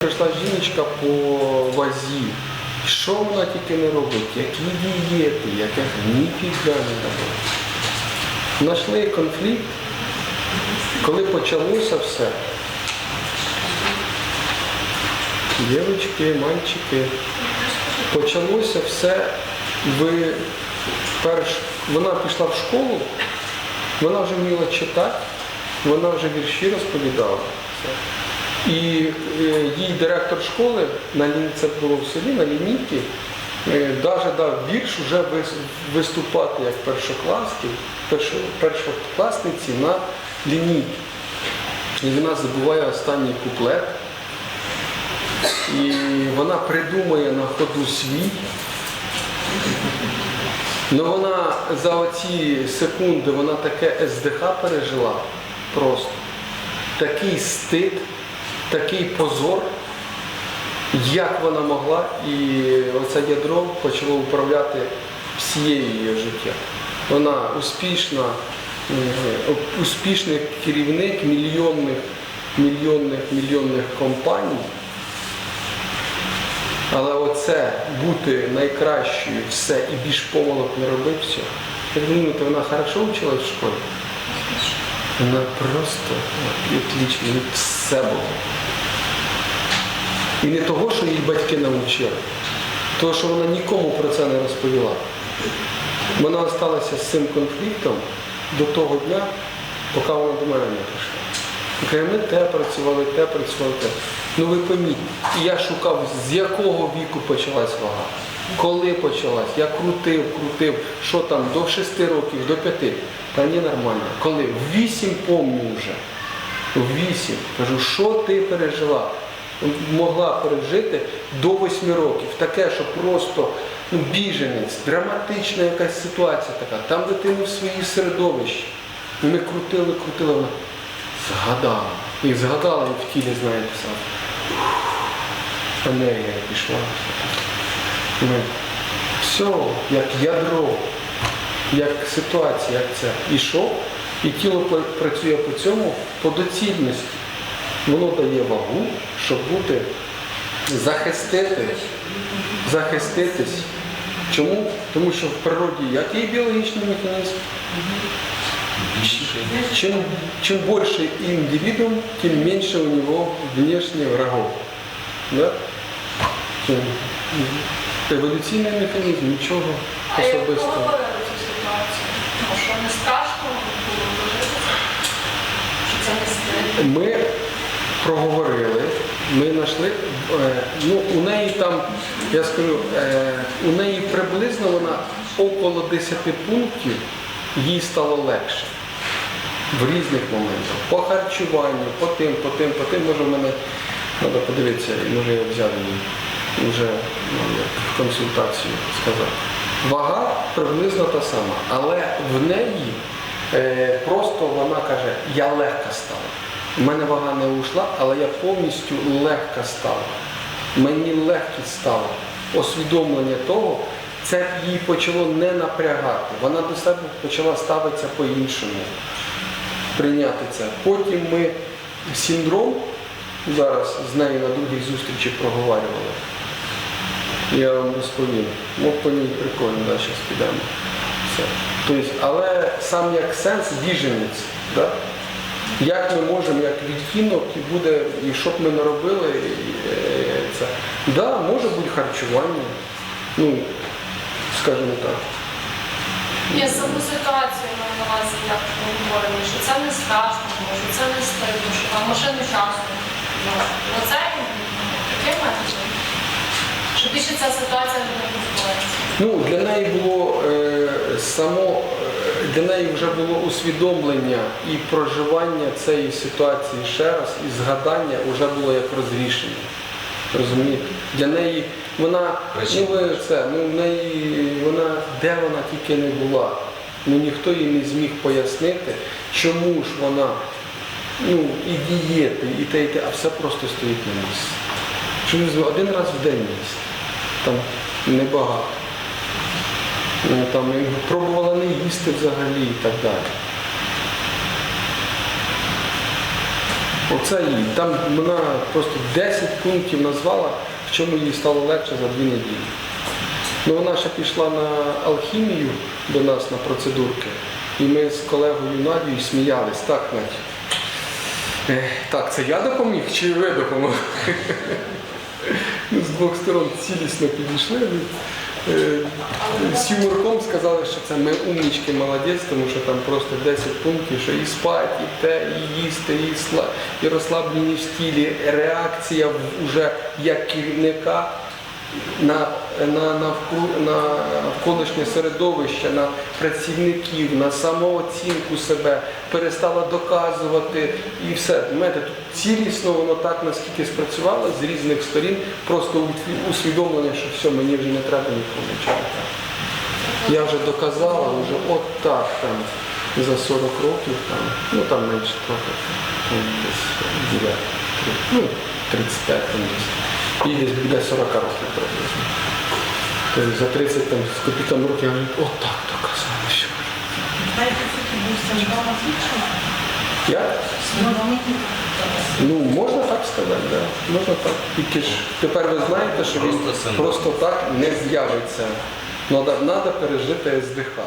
Прийшла жіночка по вазі. Що вона тільки не робить? Які дієти, яке ніфіга не робить. Знайшли конфлікт, коли почалося все. Дівчатки, мальчики. Почалося все в перш. Вона пішла в школу, вона вже вміла читати, вона вже вірші розповідала. І е, їй директор школи, на це було в селі, на лінійці, е, навіть дав вірш вже виступати як першокласники, першокласниці на лінійці. І вона забуває останній куплет. І вона придумує на ходу свій. Ну вона за оці секунди вона таке СДХ пережила просто. Такий стид, такий позор, як вона могла, і оце ядро почало управляти всією її життя. Вона успішна, е, успішний керівник мільйонних, мільйонних, мільйонних компаній. Але оце бути найкращою, все і більш помилок не робити все. Як думаєте, вона хорошо вчилась в школі? Вона просто отлично, ну, все було. І не того, що її батьки навчили, того, що вона нікому про це не розповіла. Вона залишилася з цим конфліктом до того дня, поки вона до мене не прийшла. Каже, ми те працювали, те працювали, те. Ну ви поміть, і я шукав, з якого віку почалась вага. Коли почалась? Я крутив, крутив, що там, до 6 років, до 5. Та ні, нормально. Коли? В 8 помню вже. В 8. Кажу, що ти пережила? Могла пережити до 8 років. Таке, що просто ну, біженець, драматична якась ситуація така. Там дитина в своїй середовищі. І ми крутили, крутили, вона згадала. І згадала, і в тілі, знаєте, сам. Енергія пішла. Ми все, як ядро, як ситуація, як це. І що? І тіло працює по цьому по доцільності. Воно дає вагу, щоб бути, захистити, захиститись. Чому? Тому що в природі який біологічний механізм? Чем, чем больше индивидуум, тем меньше у него внешних врагов. Да? Еволюційний механізм, нічого особистого. говорили цю ситуацію? Що не страшно було це не? Ми проговорили, ми знайшли, е, ну у неї там, я скажу, е, у неї приблизно вона около 10 пунктів, їй стало легше. В різних моментах. По харчуванню, по тим, по тим, по тим, може в мене треба подивитися, може я взяв її вже ну, в консультацію сказати. Вага приблизно та сама, але в неї е, просто вона каже, я легка стала. У мене вага не ушла, але я повністю легка стала. Мені легкість стало. Усвідомлення того, це її почало не напрягати. Вона до себе почала ставитися по-іншому прийняти це. Потім ми синдром зараз з нею на другій зустрічі проговорювали. Я вам розповім. Ну, по ній прикольно, да, зараз підемо. Все. Тобто, але сам як сенс біженець. Да? Як ми можемо, як відтінок, і буде, і що б ми не робили, е, це. Да, може бути харчування, ну, скажімо так. Ні, саму ситуацію маю на увазі, як ми говоримо, що це не страшно, що це не стильно, що там машину часу. Ну, Оце таке методом. Що більше ця ситуація не повторюється. Ну, для неї було е, само, е, для неї вже було усвідомлення і проживання цієї ситуації ще раз, і згадання вже було як розрішення. Розумієте? Для неї вона, ну ви це, ну в неї вона, де вона тільки не була. Ну ніхто їй не зміг пояснити, чому ж вона, ну, і дієти, і те, і те, а все просто стоїть на місці. Чому один раз в день їсти? Там небагато. Ну, Там пробувала не їсти взагалі і так далі. Оце їй. Там вона просто 10 пунктів назвала, в чому їй стало легше за дві неділі. Ну, вона ще пішла на алхімію до нас на процедурки. І ми з колегою Надією сміялись, так, Надь? Так, це я допоміг чи ви допомогли? З двох сторон цілісно підійшли. Е, З юморком сказали, що це ми умнічки, молодець, тому що там просто 10 пунктів, що і спати, і те, і їсти, і, сла... і розслаблені в стілі, реакція вже як керівника на, на, навколишнє середовище, на працівників, на самооцінку себе, перестала доказувати і все. Знаєте, тут цілісно воно так наскільки спрацювало з різних сторін, просто усвідомлення, що все, мені вже не треба нікого чекати. Я вже доказала, вже от так там за 40 років, там, ну там менше трохи, десь біля ну, 35 там десь. І десь біля 40 років приблизно. Тобто за 30 там, з копійками років я говорю, от так доказала, що. Знаєте, це був симптом озвучення? Я? Ну, можна так сказати, да. можна так. Тільки ж тепер ви знаєте, що він Просто просто так не з'явиться. Треба пережити СДХ.